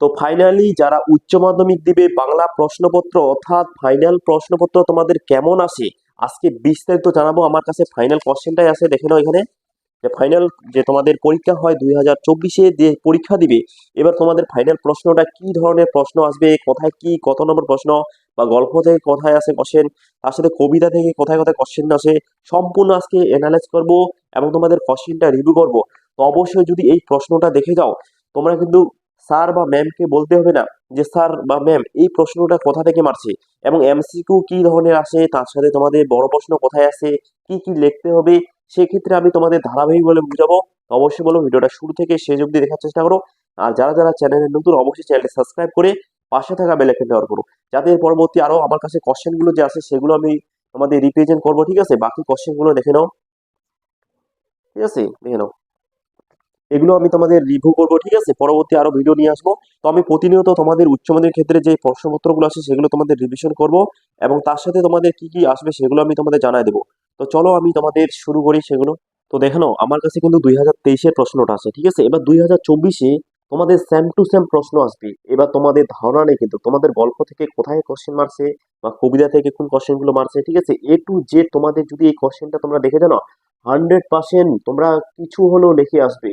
তো ফাইনালি যারা উচ্চ মাধ্যমিক দিবে বাংলা প্রশ্নপত্র, অর্থাৎ ফাইনাল প্রশ্নপত্র তোমাদের কেমন আসে আজকে বিস্তারিত জানাব। আমার কাছে ফাইনাল কোশ্চেনটাই আছে, দেখে নাও এখানে। যে ফাইনাল যে তোমাদের পরীক্ষা হয় দুই হাজার চব্বিশে, যে পরীক্ষা দিবে, এবার তোমাদের ফাইনাল প্রশ্নটা কি ধরনের প্রশ্ন আসবে? কোথায় কি, কত নম্বর প্রশ্ন, বা গল্প থেকে কোথায় আসে কোশ্চেন তার সাথে কবিতা থেকে কোথায় কোথায় কোশ্চেন আসে, সম্পূর্ণ আজকে অ্যানালাইজ করব এবং তোমাদের কোশ্চেনটা রিভিউ করব। তো অবশ্যই যদি এই প্রশ্নটা দেখে যাও, তোমরা কিন্তু স্যার বা ম্যামকে বলতে হবে না যে, স্যার বা ম্যাম, এই প্রশ্নটা কোথা থেকে মারছে? এবং এমসিকিউ কি ধরনের আসে? তার সাথে তোমাদের বড় প্রশ্ন কোথায় আসে? কি কি লিখতে হবে? সেক্ষেত্রে আমি তোমাদের ধারাবাহিক বলে বুঝাবো। অবশ্যই বলো, ভিডিওটা শুরু থেকে শেষ অবধি দেখার চেষ্টা করো। আর যারা যারা চ্যানেলে নতুন, অবশ্যই চ্যানেলটি সাবস্ক্রাইব করে পাশে থাকা বেল আইকনটি অন করো। যাতে এর পরবর্তী আরও আমার কাছে কোশ্চেনগুলো যে আছে সেগুলো আমি তোমাদের রিপ্রেজেন্ট করব, ঠিক আছে? বাকি কোশ্চেনগুলো দেখে নাও। ঠিক আছে? দেখে নাও। এগুলো আমি তোমাদের রিভিউ করব, ঠিক আছে? পরবর্তী আরও ভিডিও নিয়ে আসব। তো আমি প্রতিনিয়ত তোমাদের উচ্চমাধ্যমিক ক্ষেত্রে যে প্রশ্নপত্রগুলো আছে সেগুলো তোমাদের রিভিশন করব এবং তার সাথে তোমাদের কি কি আসবে, সেগুলো আমি তোমাদের জানাই দেবো। তো চলো আমি তোমাদের শুরু করি সেগুলো। তো দেখো আমার কাছে কিন্তু দুই হাজার তেইশের প্রশ্নটা আছে ঠিক আছে? এবার দুই হাজার চব্বিশে তোমাদের সেম টু সেম প্রশ্ন আসবে। এবার তোমাদের ধারণা নেই কিন্তু, তোমাদের গল্প থেকে কোথায় কোশ্চেন মারছে বা কবিতা থেকে কোন কোশ্চেনগুলো মারছে ঠিক আছে? এ টু জেড তোমাদের যদি এই কোশ্চেনটা তোমরা দেখে জানো হান্ড্রেড পার্সেন্ট তোমরা কিছু হলেও লিখে আসবে।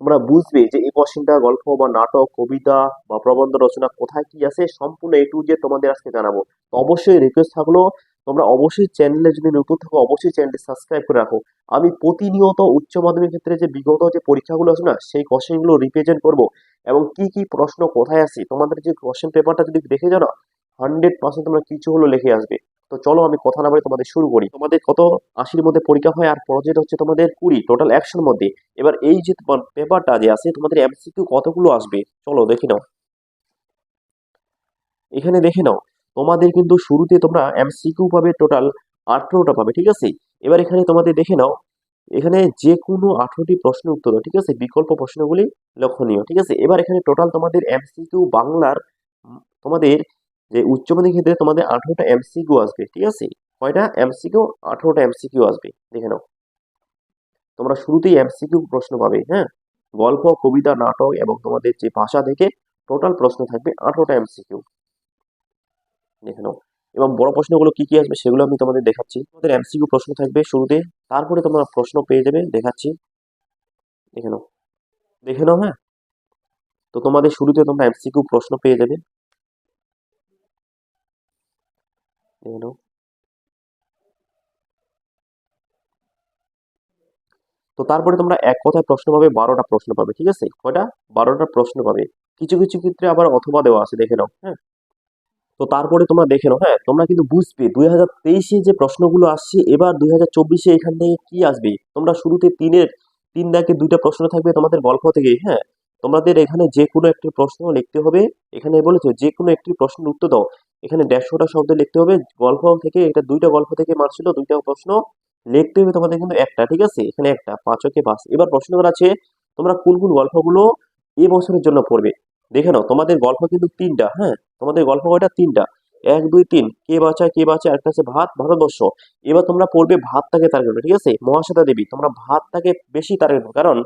তোমরা বুঝবে যে এই কোশ্চেনটা গল্প বা নাটক, কবিতা বা প্রবন্ধ রচনা কোথায় কি আছে, সম্পূর্ণ এ টু তোমাদের আজকে জানাব। তো অবশ্যই রিকোয়েস্ট থাকল, তোমরা অবশ্যই চ্যানেলে যদি নতুন থাকো, অবশ্যই চ্যানেলটি সাবস্ক্রাইব করে রাখো। আমি প্রতিনিয়ত উচ্চ মাধ্যমিক ক্ষেত্রে যে বিগত যে পরীক্ষাগুলো আছে না, সেই কোশ্চেনগুলো রিপ্রেজেন্ট করব এবং কি কি প্রশ্ন কোথায় আছে, তোমাদের যে কোশ্চেন পেপারটা যদি দেখে যাও না হান্ড্রেড পার্সেন্ট তোমরা কিছু হলো লিখে আসবে। তো চলো আমি কথা না বলে তোমাদের শুরু করি। তোমাদের কত আশির মধ্যে পরীক্ষা হয় আর প্রজেক্ট হচ্ছে তোমাদের কুড়ি টোটাল একশোর মধ্যে। এবার এই যে তোমার পেপারটা যে আছে, তোমাদের এমসিকিউ কতগুলো আসবে? চলো দেখে নাও। এখানে দেখে নাও। তোমাদের কিন্তু শুরুতে তোমরা এমসিকিউ পাবে টোটাল আঠেরোটা পাবে, ঠিক আছে? এবার এখানে তোমাদের দেখে নাও। এখানে যে কোনো আঠেরোটি প্রশ্নের উত্তর ঠিক আছে? বিকল্প প্রশ্নগুলি লক্ষণীয়, ঠিক আছে? এবার এখানে টোটাল তোমাদের এমসিকিউ বাংলার, তোমাদের যে উচ্চ মাধ্যমিক ক্ষেত্রে তোমাদের আঠেরোটা এমসিকিউ আসবে, ঠিক আছে? কয়টা? এমসিকিউ আঠেরোটা এমসিকিউ আসবে, দেখে নাও। তোমরা শুরুতেই এমসিকিউ প্রশ্ন পাবে হ্যাঁ? গল্প, কবিতা, নাটক এবং তোমাদের যে ভাষা থেকে টোটাল প্রশ্ন থাকবে আঠেরোটা এমসিকিউ দেখে নাও। এবং বড় প্রশ্নগুলো কি কি আসবে সেগুলো আমি তোমাদের দেখাচ্ছি। তোমাদের এমসিকিউ প্রশ্ন থাকবে শুরুতে, তারপরে তোমরা প্রশ্ন পেয়ে যাবে, দেখাচ্ছি। দেখে নাও। দেখে নাও হ্যাঁ? তো তোমাদের শুরুতে তোমরা এমসিকিউ প্রশ্ন পেয়ে যাবে। নাও তো তারপরে তোমরা এক কথায় প্রশ্ন পাবে, বারোটা প্রশ্ন পাবে, ঠিক আছে? কয়টা? বারোটা প্রশ্ন পাবে। কিছু কিছু ক্ষেত্রে আবার অথবা দেওয়া আছে, দেখে নাও হ্যাঁ? তো তারপরে তোমরা দেখে নাও হ্যাঁ? তোমরা কিন্তু বুঝবে, দুই হাজার তেইশে যে প্রশ্নগুলো আসছে, এবার দুই হাজার চব্বিশে এখান থেকে কি আসবে? তোমরা শুরুতে তিনের, তিন দাগে দুইটা প্রশ্ন থাকবে তোমাদের গল্প থেকে হ্যাঁ? তোমাদের এখানে যে কোনো একটি প্রশ্ন লিখতে হবে। এখানে বলেছে যে কোনো একটি প্রশ্নের উত্তর দাও। এখানে দেড়শোটা শব্দ লিখতে হবে। গল্প থেকে এটা দুইটা গল্প থেকে মারছিল দুইটা প্রশ্ন লিখতে হবে তোমাদের কিন্তু একটা ঠিক আছে? এখানে একটা পাঁচকে পাঁচ। এবার প্রশ্ন করা আছে তোমরা কোন কোন গল্পগুলো এ বছরের জন্য পড়বে? দেখে নাও তোমাদের গল্প কিন্তু তিনটা হ্যাঁ? তোমাদের গল্প কয়টা? তিনটা। এক দুই তিন। কে বাঁচায় কে বাঁচায়? একটা আছে ভাত ভারতবর্ষ। এবার তোমরা পড়বে ভাতটাকে করবে, ঠিক আছে? মহাশ্বেতা দেবী। তোমরা ভাতটাকে বেশি টার্গেট করো কারণ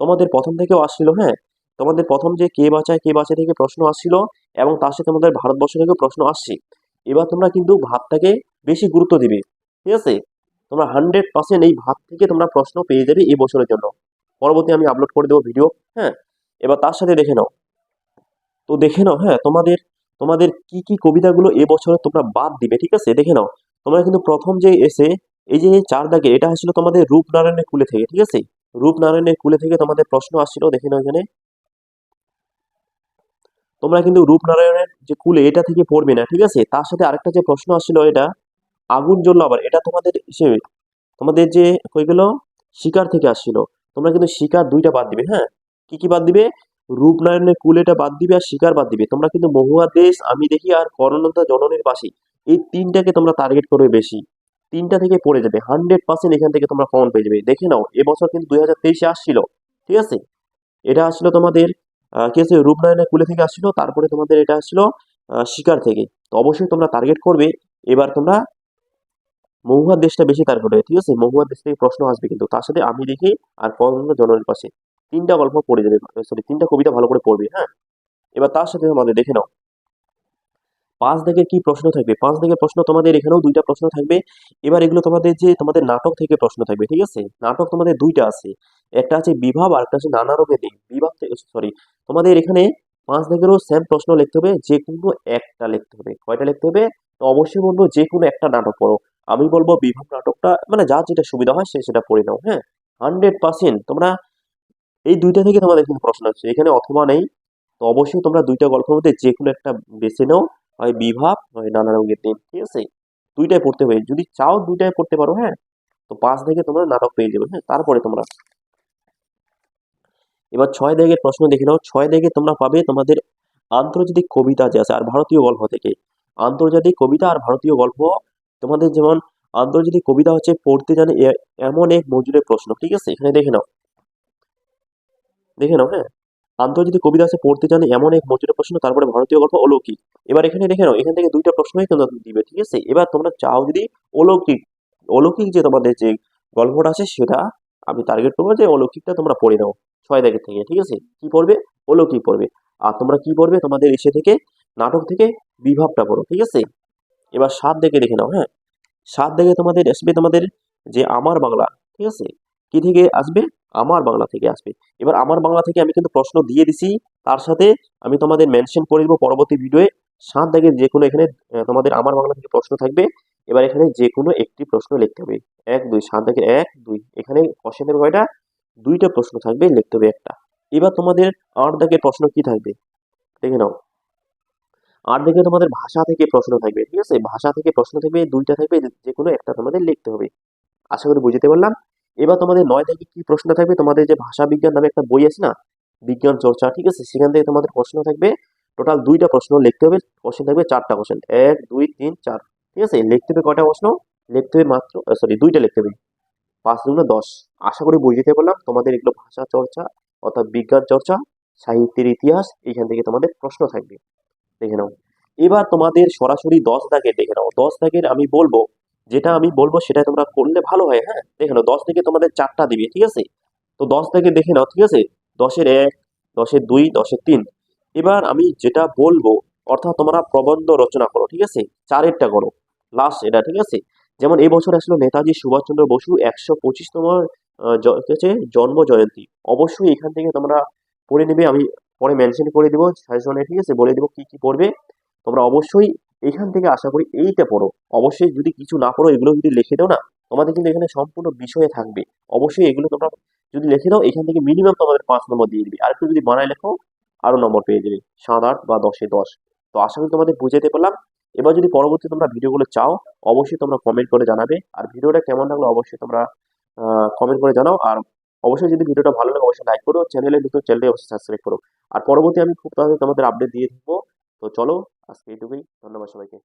তোমাদের প্রথম থেকেও আসছিল হ্যাঁ? তোমাদের প্রথম যে কে বাঁচায় কে বাঁচায় থেকে প্রশ্ন আসছিল এবং তার সাথে তোমাদের ভারতবর্ষ থেকেও প্রশ্ন আসছে। এবার তোমরা কিন্তু ভাতটাকে বেশি গুরুত্ব দিবে, ঠিক আছে? তোমরা হান্ড্রেড পার্সেন্ট এই ভাত থেকে তোমরা প্রশ্ন পেয়ে যাবে এই বছরের জন্য। পরবর্তী আমি আপলোড করে দেবো ভিডিও হ্যাঁ? এবার তার সাথে দেখে নাও। তো দেখে নাও হ্যাঁ তোমাদের তোমাদের কি কি কবিতাগুলো এবছরে তোমরা বাদ দিবে, ঠিক আছে? দেখে নাও। তোমরা কিন্তু প্রথম যে এসে, এই যে চার দাগে, এটা আসছিল তোমাদের রূপনারায়ণের কুলে থেকে, ঠিক আছে? রূপনারায়ণের কুলে থেকে তোমাদের প্রশ্ন আসছিল, দেখে নাও এখানে। তোমরা কিন্তু রূপনারায়ণের যে কুলে এটা থেকে পড়বে না, ঠিক আছে? তার সাথে আরেকটা যে প্রশ্ন আসছিল এটা, আগুন জ্বললো আবার, এটা তোমাদের হিসেবে তোমাদের যে হয়ে গেল, শিকার থেকে আসছিল। তোমরা কিন্তু শিকার দুইটা বাদ দিবে হ্যাঁ? কি কি বাদ দিবে? রূপনারায়ণের কুলেটা বাদ দিবে আর শিকার বাদ দিবে। তোমরা কিন্তু মহুয়া দেশ, আমি দেখি আর করণতা জননের বাসী এই তিনটাকে তোমরা টার্গেট করবে বেশি। তিনটা থেকে পড়ে যাবে হান্ড্রেড পার্সেন্ট এখান থেকে তোমরা কমন পেয়ে যাবে। দেখে নাও এবছর কিন্তু দুই হাজার তেইশে আসছিল, ঠিক আছে? এটা আসছিল তোমাদের কি আছে? রূপনারায়ণের কুলে থেকে আসছিল, তারপরে তোমাদের এটা আসছিল শিকার থেকে। তো অবশ্যই তোমরা টার্গেট করবে, এবার তোমরা মহুয়ার দেশটা বেশি টার্গেট হবে ঠিক আছে? মহুয়ার দেশ থেকে প্রশ্ন আসবে কিন্তু। তার সাথে আমি দেখি আর করণতা জননের পাশে। তিনটা গল্প পড়ে যাবে সরি তিনটা কবিতা ভালো করে পড়বে হ্যাঁ? এবার তার সাথে আমাদের দেখে নাও। পাঁচ দাগের কি প্রশ্ন থাকবে? পাঁচ দাগের প্রশ্ন তোমাদের এখানেও দুইটা প্রশ্ন থাকবে। এবার এগুলো তোমাদের যে, তোমাদের নাটক থেকে প্রশ্ন থাকবে, ঠিক আছে? নাটক তোমাদের দুইটা আছে। একটা আছে বিভাব, আর একটা আছে নানা রোগের দিক। বিভাব থেকে সরি তোমাদের এখানে পাঁচ দাগেরও সেম প্রশ্ন লিখতে হবে, যে কোনো একটা লিখতে হবে। কয়টা লিখতে হবে? তো অবশ্যই বলব যে কোনো একটা নাটক পড়ো। আমি বলব বিভাব নাটকটা মানে যার যেটা সুবিধা হয় সে সেটা পড়ে নাও হ্যাঁ? হান্ড্রেড পার্সেন্ট তোমরা এই দুইটা থেকে তোমাদের কিন্তু প্রশ্ন আছে। এখানে অথবা নেই। তো অবশ্যই তোমরা দুইটা গল্পের মধ্যে যে কোনো একটা বেছে নাও। হয় বিভাব হয় নানা রঙের দিন ঠিক আছে? দুইটাই পড়তে হবে। যদি চাও দুইটাই পড়তে পারো হ্যাঁ? তো পাঁচ থেকে তোমরা নাটক পেয়ে যাবে হ্যাঁ? তারপরে তোমরা এবার ছয় দাগের প্রশ্ন দেখে নাও। ছয় দাগে তোমরা পাবে তোমাদের আন্তর্জাতিক কবিতা যে আছে, আর ভারতীয় গল্প থেকে। আন্তর্জাতিক কবিতা আর ভারতীয় গল্প, তোমাদের যেমন আন্তর্জাতিক কবিতা হচ্ছে পড়তে জানে এমন এক মজুরের প্রশ্ন, ঠিক আছে? এখানে দেখে নাও। দেখে নাও হ্যাঁ? আন্তর্জাতিক আছে পড়তে জানে এমন এক মজুরের প্রশ্ন, তারপরে ভারতীয় গল্প অলৌকিক। এবার এখানে দেখে নাও, এখান থেকে দুইটা প্রশ্নই তোমরা দিবে, ঠিক আছে? এবার তোমরা চাও যদি অলৌকিক অলৌকিক যে তোমাদের যে গল্পটা আছে সেটা আমি টার্গেট করব যে অলৌকিকটা তোমরা পড়ে নাও, ছয় দাগের থেকে, ঠিক আছে? কি পড়বে? অলৌকিক পড়বে। আর তোমরা কি পড়বে? তোমাদের এসে থেকে, নাটক থেকে বিভাবটা পড়ো, ঠিক আছে? এবার সাত দেখে দেখে নাও হ্যাঁ? সাত দেখে তোমাদের, আসবে তোমাদের যে আমার বাংলা, ঠিক আছে? কি থেকে আসবে? আমার বাংলা থেকে আসবে। এবার আমার বাংলা থেকে আমি কিন্তু প্রশ্ন দিয়ে দিছি, তার সাথে আমি তোমাদের মেনশন করে দেবো পরবর্তী ভিডিওয়ে সাত দাগের যে কোনো এখানে তোমাদের আমার বাংলা থেকে প্রশ্ন থাকবে, এবার এখানে যে কোনো একটি প্রশ্ন লিখতে হবে। এক, দুই, সাত দাগের এক, দুই, এখানে কোশ্চেন থাকবে কয়টা? দুইটা প্রশ্ন থাকবে, লিখতে হবে একটা। এবার তোমাদের আট দাগের প্রশ্ন কি থাকবে? দেখে নাও। আট দিকে তোমাদের ভাষা থেকে প্রশ্ন থাকবে, ঠিক আছে? ভাষা থেকে প্রশ্ন থাকবে, দুইটা থাকবে, যে কোনো একটা তোমাদের লিখতে হবে। আশা করি বুঝতে পারলাম। এবার তোমাদের নয় থেকে কি প্রশ্ন থাকবে? তোমাদের যে ভাষা বিজ্ঞান নামে একটা বই আছে না? বিজ্ঞান চর্চা, ঠিক আছে? সেখান থেকে তোমাদের প্রশ্ন থাকবে। টোটাল দুইটা প্রশ্ন লিখতে হবে। কোশ্চেন থাকবে চারটা কোশ্চেন এক, দুই, তিন, চার। ঠিক আছে? লিখতে হবে কয়টা প্রশ্ন? লিখতে হবে মাত্র সরি দুইটা লিখতে হবে। পাঁচ দুগুণে দশ। আশা করি বুঝতে পারলাম। তোমাদের এগুলো ভাষা চর্চা, অর্থাৎ বিজ্ঞান চর্চা, সাহিত্যের ইতিহাস এইখান থেকে তোমাদের প্রশ্ন থাকবে। দেখে নাও। এবার তোমাদের সরাসরি দশ দাগের দেখে নাও। দশ দাগের আমি বলব যেটা আমি বলব সেটা তোমরা করলে ভালো হয় হ্যাঁ? দেখে নাও, দশ থেকে তোমাদের চারটা দিবে, ঠিক আছে? তো দশ থেকে দেখে নাও, ঠিক আছে? দশের এক, দশের দুই, দশের তিন। এবার আমি যেটা বলব, অর্থাৎ তোমরা প্রবন্ধ রচনা করো, ঠিক আছে? চারেরটা করো লাস্ট এটা, ঠিক আছে? যেমন এই বছর আসলো নেতাজি সুভাষচন্দ্র বসু একশো পঁচিশতম আছে? জন্ম জয়ন্তী। অবশ্যই এখান থেকে তোমরা পড়ে নেবে, আমি পরে মেনশন করে দেবো, সাজেশনে, ঠিক আছে? বলে দেবো কি কি পড়বে। তোমরা অবশ্যই এখান থেকে আশা করি এইটা পড়ো। অবশ্যই যদি কিছু না পড়ো, এগুলো যদি লিখে দাও না, তোমাদের কিন্তু এখানে সম্পূর্ণ বিষয়ে থাকবে। অবশ্যই এগুলো তোমরা যদি লিখে দাও, এখান থেকে মিনিমাম তোমাদের পাঁচ নম্বর দিয়ে দিবে। আর একটু যদি বানায় লেখো আরও নম্বর পেয়ে যাবে। সাত আট বা দশে দশ। তো আশা করি তোমাদের বুঝাতে পারলাম। এবার যদি পরবর্তী তোমরা ভিডিওগুলো চাও, অবশ্যই তোমরা কমেন্ট করে জানাবে। আর ভিডিওটা কেমন লাগল অবশ্যই তোমরা কমেন্ট করে জানাও। আর অবশ্যই যদি ভিডিওটা ভালো লাগে, অবশ্যই লাইক করো। চ্যানেলে নতুন, চ্যানেলটি অবশ্যই সাবস্ক্রাইব করো। আর পরবর্তী আমি খুব তাড়াতাড়ি তোমাদের আপডেট দিয়ে থাকব তো চলো আজকে এইটুকুই ধন্যবাদ সবাইকে।